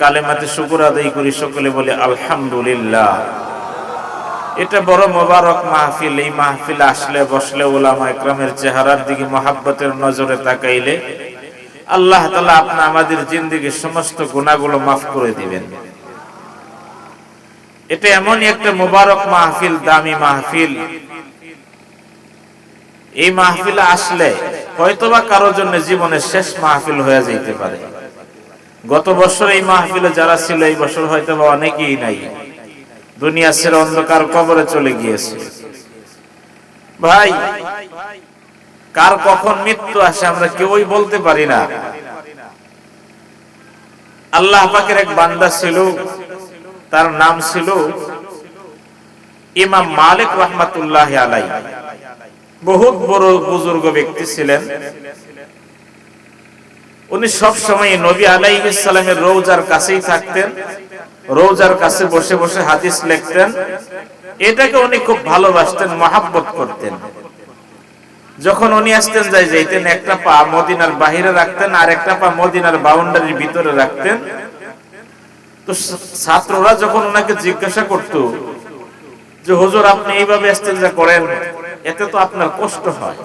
কালেমাতে শুকুর আদায় করি, সকলে বলে আলহামদুলিল্লাহ। এটা বড় মোবারক মাহফিল, এই মাহফিল আসলে বসলে ওলামা একরামের চেহারার দিকে মহাব্বতের নজরে তাকাইলে আল্লাহ তালা আপনি আমাদের জিন্দিগির সমস্ত গুণাগুলো মাফ করে দিবেন। এটা এমনই একটা মোবারক মাহফিল, দামি মাহফিল। এই মাহফিলে আসলে হয়তোবা কারোর জন্য জীবনের শেষ মাহফিল হয়ে যাইতে পারে। গত বছর এই মাহফিলে যারা ছিল, এই বছর হয়তোবা অনেকেই নাই। দুনিয়া ছেড়ে অন্ধকার কবরে চলে গিয়েছে। ভাই, কার কখন মৃত্যু আসে আমরা কেউই বলতে পারি না। আল্লাহ পাকের এক বান্দা ছিল, তার নাম ছিল ইমাম মালিক রহমাতুল্লাহ আলাই বহুত বড় বুজুর্গ ব্যক্তি ছিলেন। উনি সব সময় নবী আলাইহিসসালামের রোজার কাছেই থাকতেন, রোজার কাছে বসে বসে হাদিস লিখতেন। এটাকে উনি খুব ভালোবাসতেন, মহাব্বত করতেন। যখন উনি আসতেন, যাই যাইতেন, একটা পা মদিনার বাহিরে রাখতেন আর একটা পা মদিনার বাউন্ডারির ভিতরে রাখতেন। তো ছাত্ররা যখন ওনাকে জিজ্ঞাসা করত যে, হুজুর, আপনি এইভাবে আসতেন যা করেন, এতে তো আপনার কষ্ট হয়।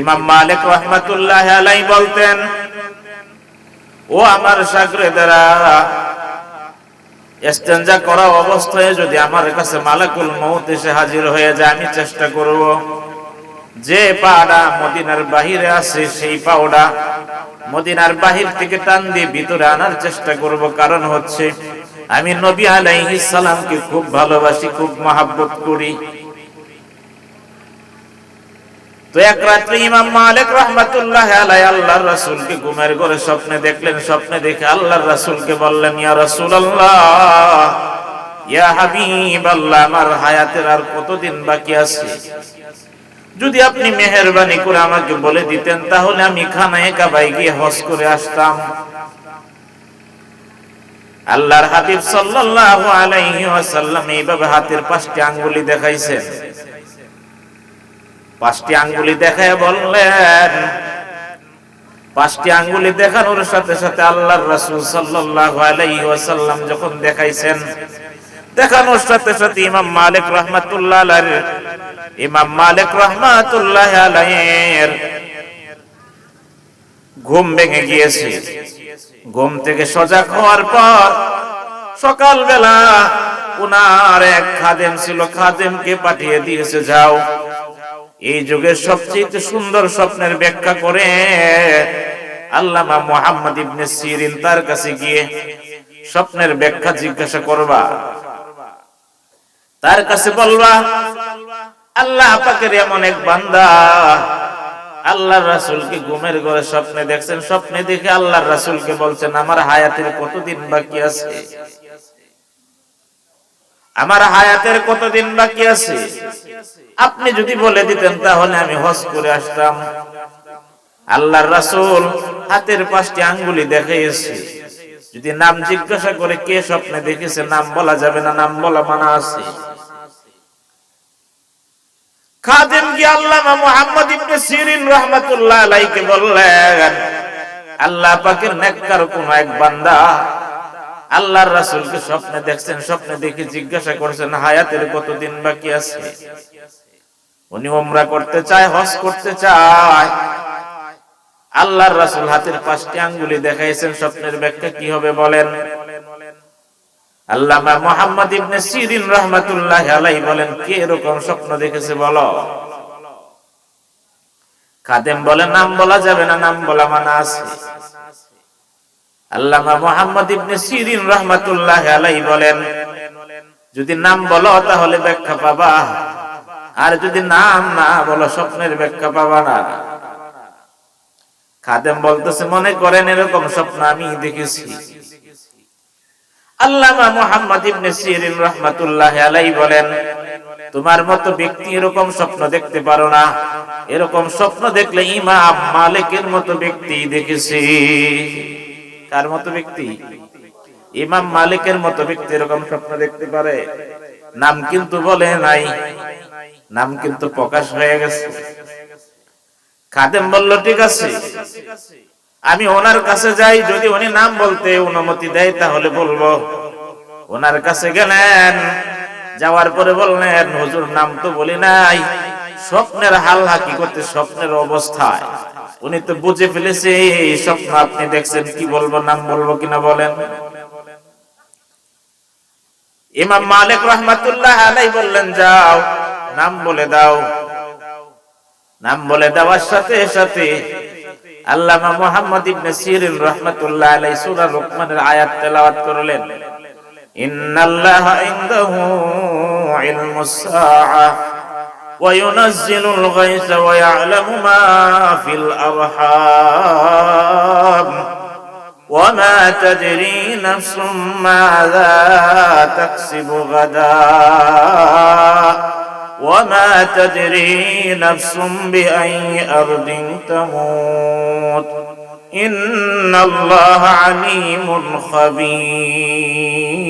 ইমাম মালিক রহমাতুল্লাহ আলাই বলতেন, ও আমার সাগরেদেরা এস্তেঞ্জা করা অবস্থায় যদি আমার কাছে মালাকুল মৌত এসে হাজির হয়ে যায়, আমি চেষ্টা করব। যে পাটা মদিনার বাহিরে আছে, সেই পাওটা মদিনার বাহির থেকে টান দিয়ে ভিতরে আনার চেষ্টা করব। কারণ হচ্ছে, আমি নবী আলাইহিস সালামকে খুব ভালোবাসি, খুব মহাব্বত করি। তো এক রাত্রে ইমাম মালিক রহমাতুল্লাহ আলাই আল্লাহর রাসূলকে ঘুমের ঘরে স্বপ্নে দেখলেন, স্বপ্নে দেখে আল্লাহর রাসূলকে বললেন, ইয়া রাসূলুল্লাহ, ইয়া হাবিবাল্লাহ, আমার হায়াতের আর কতদিন বাকি আছে? যদি আপনি মেহেরবানি করে আমাকে বলে দিতেন, তাহলে আমি খানায় কাবাই গিয়ে হজ করে আসতাম। আল্লাহর হাবিব সাল্লাল্লাহু আলাইহি ওয়াসাল্লাম এইভাবে হাতের পাঁচটি আঙ্গুলি দেখাইছেন। পাঁচটি আঙ্গুলি দেখে বললেন, পাঁচটি আঙ্গুলি দেখানোর সাথে সাথে আল্লাহর রাসূল সাল্লাল্লাহু আলাইহি ওয়াসাল্লাম যখন দেখাইছেন, দেখানোর সাথে সাথে ইমাম মালিক রাহমাতুল্লাহ ইমাম মালিক রাহমাতুল্লাহ আলাইহির ঘুম ভেঙে গিয়েছে। ঘুম থেকে সজাগ হওয়ার পর সকালবেলা উনার এক খাদেম ছিল, খাদেমকে পাঠিয়ে দিয়েছে, যাও। এই যুগের সবচেয়ে সুন্দর স্বপ্নের ব্যাখ্যা করে আল্লামা মোহাম্মদ ইবনে সিরিন তার কাছে গিয়ে স্বপ্নের ব্যাখ্যা জিজ্ঞাসা করবা। তার কাছে বলবা, আল্লাহ পাকের এমন এক বান্দা, আল্লাহর রাসূলকে ঘুমের ঘরে স্বপ্নে দেখছেন। স্বপ্নে দেখে আল্লাহর রাসূলকে বলছেন, আমার হায়াতের কতদিন বাকি আছে? আমার হায়াতের কতদিন বাকি আছে? আপনি যদি বলে দিতেন তাহলে আমি হজ করে আসতাম। আল্লাহর রাসূল হাতের পাঁচটি আঙ্গুলি দেখাইছে যদি নাম জিজ্ঞাসা করে কে স্বপ্নে দেখেছে, নাম বলা যাবে না, নাম বলা মানা আছে। খাদেম কি আল্লামা মুহাম্মদ ইবনে সিরিন রাহমাতুল্লাহ আলাইহি বললেন, আল্লাহ পাকের নেককার কোন এক বান্দা আল্লাহর রাসূলকে স্বপ্নে দেখছেন, স্বপ্নে দেখে জিজ্ঞাসা করছেন, হায়াতের কতদিন বাকি আছে? উনি উমরা করতে চায়, হজ করতে চায়। আল্লাহর রাসূল হাতের পাঁচটি আঙ্গুলি দেখাইছেন, স্বপ্নের ব্যাখ্যা কি হবে বলেন? আল্লামা মুহাম্মদ ইবনে সিরিন রাহমাতুল্লাহ বলেন, কে এরকম স্বপ্ন দেখেছে বলো? খাদেম বলে, নাম বলা যাবে না, নাম বলা মানা আছে। আল্লামা মুহাম্মদ ইবনে সিরিন রাহমাতুল্লাহ আলাইহি বলেন, যদি নাম বলো তাহলে ব্যাখ্যা পাবা। আর যদি নাম না বলো, স্বপ্নের ব্যাখ্যা পাবা না। খাদেম বলতেছে, মনে করেন এরকম স্বপ্ন আমি দেখেছি। আল্লামা মুহাম্মদ ইবনে সিরিন রাহমাতুল্লাহ আলাইহি বলেন, তোমার মতো ব্যক্তি এরকম স্বপ্ন দেখতে পারো না। এরকম স্বপ্ন দেখলে ইমাম মালিকের মতো ব্যক্তি দেখেছি। কার মতো ব্যক্তি। ইমাম মালিকের মতো ব্যক্তি এরকম স্বপ্ন দেখতে পারে। নাম কিন্তু বলে নাই। নাম কিন্তু প্রকাশ হয়ে গেছে। খাদেম বলল, ঠিক আছে। আমি ওনার কাছে যাই। যদি উনি নাম বলতে অনুমতি দেয়, তাহলে বলব। ওনার কাছে গেলেন। যাওয়ার পরে বললেন, হুজুর, নাম তো বলি নাই। স্বপ্নের হাল হাকি করতে স্বপ্নের অবস্থায়? উনি তো বুঝে ফেলেছে, এই স্বপ্ন আপনি দেখছেন, কি বলব, নাম বলব কিনা বলেন? ইমাম মালিক রহমাতুল্লাহ আলাই বললেন, যাও, নাম বলে দাও। নাম বলে দেওয়ার সাথে সাথে আল্লামা মুহাম্মদ ইবনে সিরিন রাহমাতুল্লাহ আলাইহি সূরা লুকমানের আয়াত তেলাওয়াত করলেন, ইন্নাল্লাহা ইনদাহু ইলমুস সাআ وينزل الغيث ويعلم ما في الأرحام. وما تدري نفس ماذا تكسب غدا. وما تدري نفس بأي أرض تموت. إن الله عليم خبير.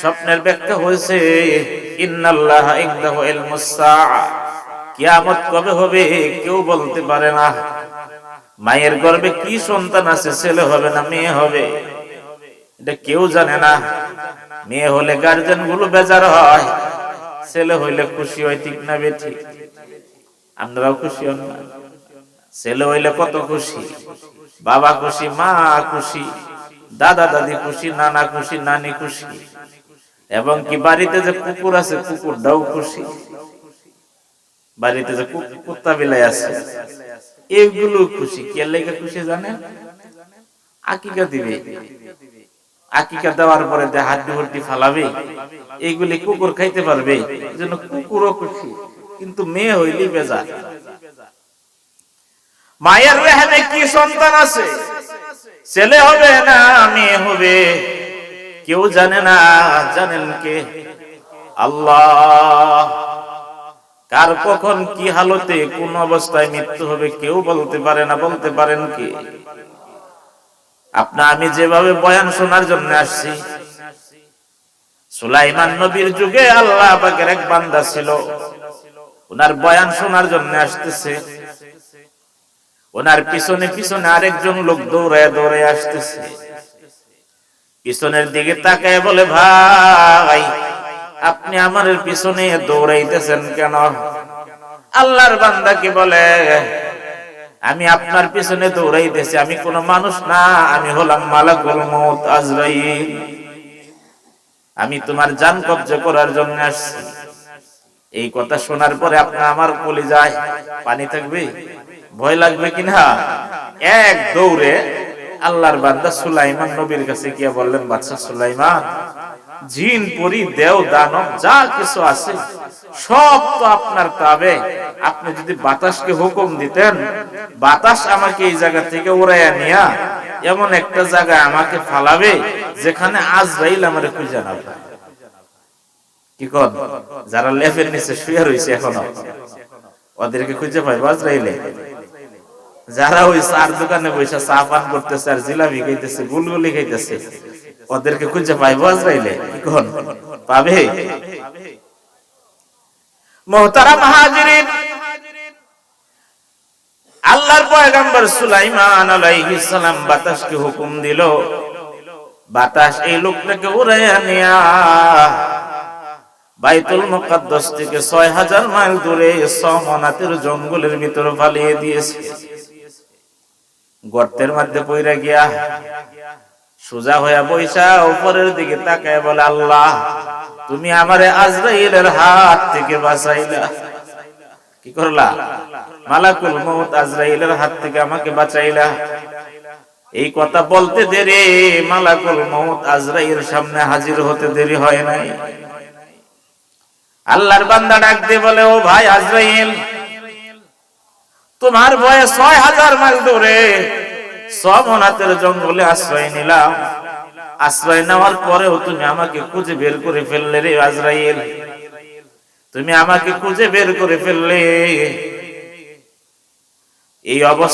স্বপ্নের ব্যাখ্যা হয়েছে কিয়ামত কবে হবে কেউ বলতে পারে না। মায়ের গর্ভে কি সন্তান আছে, ছেলে হবে না, মেয়ে হবে? এটা কেউ জানে না। মেয়ে হলে গার্জেনগুলো বেজার হয়। ছেলে হইলে খুশি হয়, ঠিক না বেঠিক? আমরাও খুশি হন না। ছেলে হইলে কত খুশি, বাবা খুশি, মা খুশি, দাদা দাদি খুশি, নানা খুশি, নানি খুশি। এবং কি বাড়িতে যে কুকুর আছে, কুকুরটাও খুশি। বাড়িতে যে কুত্তা বিলাই আছে, এগুলো খুশি। কে লেগে খুশি জানেন? আকিকা দিবে। আকিকা দেওয়ার পরে যে হাড্ডি হড্ডি ফালাবে এইগুলি কুকুর খাইতে পারবে জন্য কুকুরও খুশি। কিন্তু মেয়ে হইলি বেজা মায়ের রেহেমে কি সন্তান আছে? ছেলে হবে না, মেয়ে হবে? কেউ জানে না, জানেন কে? আল্লাহ। কার কখন কি হালতে, কোন অবস্থায় মৃত্যু হবে কেউ বলতে পারে না, বলতে পারেন কি? আপনা আমি যেভাবে বয়ান শোনার জন্য আসছি। সুলাইমান নবীর যুগে আল্লাহ পাকের এক বান্দা ছিল। ওনার বয়ান শোনার জন্য আসতেছে। ওনার পিছনে পিছনে আরেকজন লোক দৌড়ায় দৌড়ায় আসতেছে। পিছনের দিকে তাকায় বলে, ভাই, আপনি আমার পিছনে দৌড়াইতেছেন কেন? আল্লাহর বান্দা কি বলে, আমি আপনার পিছনে দৌড়াইতেছি, আমি কোন মানুষ না, আমি হলাম মালাকুল মউত আজরাইল। আমি তোমার জান কবজা করার জন্য আসছি। এই কথা শোনার পরে আপনার আমার কলি যায়, পানি থাকবে? ভয় লাগবে কিনা এক দৌড়ে আল্লাহর বান্দা সুলাইমান নবীর কাছে গিয়ে বললেন বাচ্চা সুলাইমান, জিন, পরি, দেও, দানব, যা কিছু আছে, সব তো আপনার তাবে। আপনি যদি বাতাসকে হুকুম দিতেন, বাতাস আমাকে এই জায়গা থেকে উড়াইয়া নিয়া, এমন একটা জায়গায় আমাকে ফালাবে, যেখানে আজরাইল আমার খুঁজে না কি কর যারা লেফের নিচে শুয়ে রয়েছে এখনও, ওদেরকে খুঁজে পাই বাজরাইলে যারা ওই চার দোকানে বসে চা পান করতেছে আর জিলাপি খাইতেছে, গুলগুলি খাইতেছে, ওদেরকে খুঁজে পাই বাজরাইলে কি কন পাবে আল্লাহর সুলাইমান বাতাসকে হুকুম দিল, বাতাস এই লোকটাকে উড়াইয়া নিয়া, বাইতুল মুকাদ্দাস থেকে ছয় হাজার মাইল দূরে সমনাতের জঙ্গলের ভিতরে ফালিয়ে দিয়েছে। গর্তের মধ্যে পইরা গিয়া সোজা হইয়া বইসা, উপরের দিকে তাকায় বলে, আল্লাহ, তুমি আমারে আজরাইলের হাত থেকে বাঁচাইলা। কি করলা? মালাকুল মউত আজরাইলের হাত থেকে আমাকে বাঁচাইলা। এই কথা বলতে দেরি, মালাকুল মউত আজরাইলের সামনে হাজির হতে দেরি হয় নাই। আল্লাহর বান্দা ডাক দিয়ে বলে, ও ভাই আজরাইল তোমার ভয়ে ছয় হাজার মাইল দূরে সমনাথের জঙ্গলে আশ্রয় নিলাম। আশ্রয় নেওয়ার পরেও তুমি আমাকে খুঁজে বের করে ফেললে রে আজরাইল। তুমি আমাকে খুঁজে বের করে ফেললে। এই অবস্থা